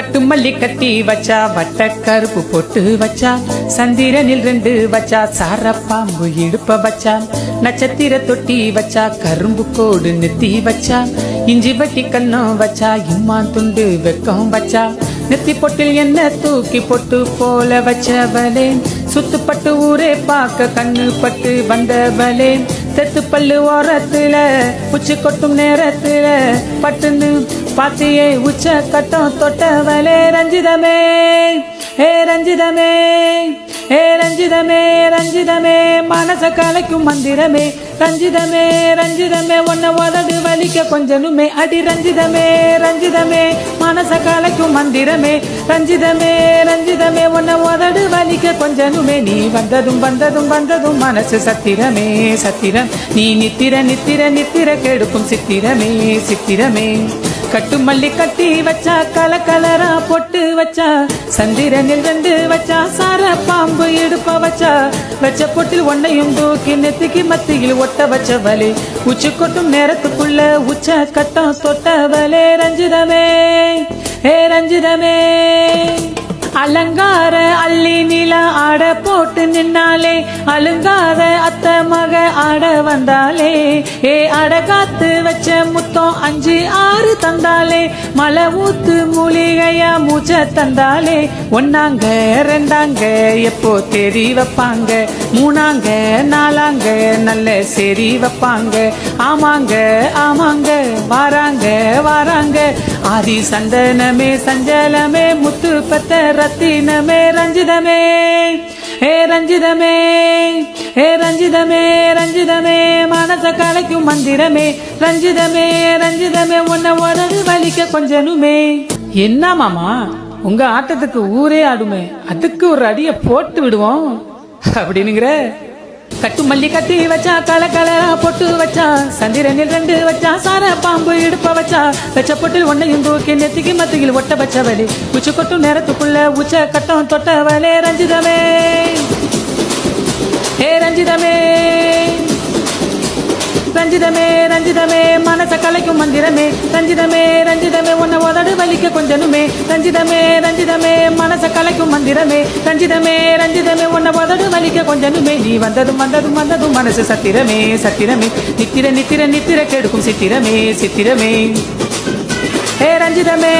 கட்டு மல்லி கட்டி வச்சா வட்ட கருப்பு பொட்டு வச்சா சந்திரனில் ரெண்டு வச்சா சாரப்பாம்பு இடுப்ப வச்சா நட்சத்திர தொட்டி வச்சா கரும்பு கோடு நெத்தி வச்சா இஞ்சி வட்டி கண்ணம் வச்சா இம்மான் துண்டு வெக்கம் வச்சா நெத்தி பொட்டில் என்ன தூக்கி பொட்டு போல வச்சவளே சுத்துப்பட்டு ஊரே பார்க்க கண்ணு பட்டு வந்தவளே தெத்து பல்லு ஓரத்துல உச்சி கொட்டும் நேரத்துல பட்டுன்னு பாத்தியை உச்ச கட்டம் தொட்டவளே ரஞ்சிதமே ஏ ரஞ்சிதமே ஏ ரஞ்சிதமே ரஞ்சிதமே மனச கலைக்கும் மந்திரமே ரஞ்சிதமே ரஞ்சிதமே உன்னை உதடு வலிக்க கொஞ்சனுமே அடி ரஞ்சிதமே ரஞ்சிதமே மனச கலைக்கும் மந்திரமே ரஞ்சிதமே ரஞ்சிதமே உன்னை உதடு வலிக்க கொஞ்சனுமே நீ வந்ததும் வந்ததும் வந்ததும் மனசு சத்திரமே சத்திரம். நீ நித்திர நித்திர நித்திர கெடுக்கும் சித்திரமே சித்திரமே. கட்டு மல்லி கட்டி வச்சா கல கலரா பொட்டு வச்சா சந்திரனில் ரெண்டு வச்சா சார பாம்பு இடுப்ப வச்சா வச்ச பொட்டில் ஒன்னையும் தூக்கி நெத்திக்கு மத்தியில் ஒட்ட வச்ச வலி. உச்சி கொட்டும் நேரத்துக்குள்ள உச்ச கட்டம் தொட்ட வலே. ரஞ்சிதமே ஏ ரஞ்சிதமே. அலங்கார அள்ளி நில ஆட போட்டு நின்னாலே அலுங்காத அத்த மக ஆட வந்தாலே ஏ அட காத்து வச்ச முத்தம் அஞ்சு ஆறு தந்தாலே மலை ஊத்து மூலிகையா மூச்ச தந்தாலே ஒன்னாங்க ரெண்டாங்க எப்போ தெரி வைப்பாங்க மூணாங்க நாலாங்க நல்ல செறி வைப்பாங்க ஆமாங்க ஆமாங்க வாராங்க வாராங்க ஆதி சந்தனமே சஞ்சலமே முத்து பத்த ரத்தினமே ரஞ்சிதமே. ஏ ரஞ்சிதமே ஏ ரஞ்சிதமே ரஞ்சிதமே மனச கலைக்கும் மந்திரமே. ரஞ்சிதமே ரஞ்சிதமே உன்னை உடல் வலிக்க கொஞ்சனுமே. என்ன மாமா உங்க ஆட்டத்துக்கு ஊரே ஆடுமே. அதுக்கு ஒரு அடியை போட்டு விடுவோம். அப்படின்னுங்கிற கட்டு மல்லி கட்டி வச்சா கல கலரா பொட்டு வச்சா சந்திரனில் ரெண்டு வச்சா சார பாம்பு இடுப்ப வச்சா வச்ச பொட்டில் ஒன்னையும் தூக்கி நெத்திக்கு மத்தியில் ஒட்ட வச்சவளே. உச்சி கொட்டும் நேரத்துக்குள்ள உச்ச கட்டம் தொட்டவளே ரஞ்சிதமே. ஹே ரஞ்சிதமே. ரஞ்சிதமே ரஞ்சிதமே மனச கலைக்கும் மந்திரமே. ரஞ்சிதமே ரஞ்சிதமே உன்னை உதடு வலிக்க கொஞ்சனுமே. ரஞ்சிதமே ரஞ்சிதமே மனச கலைக்கும் மந்திரமே. ரஞ்சிதமே ரஞ்சிதமே உன்னை உதடு வலிக்க கொஞ்சனுமே. நீ வந்ததும் வந்ததும் வந்ததும் மனசு சத்திரமே சத்திரமே. நித்திர நித்திர நித்திர கெடுக்கும் சித்திரமே சித்திரமே. ஹே ரஞ்சிதமே.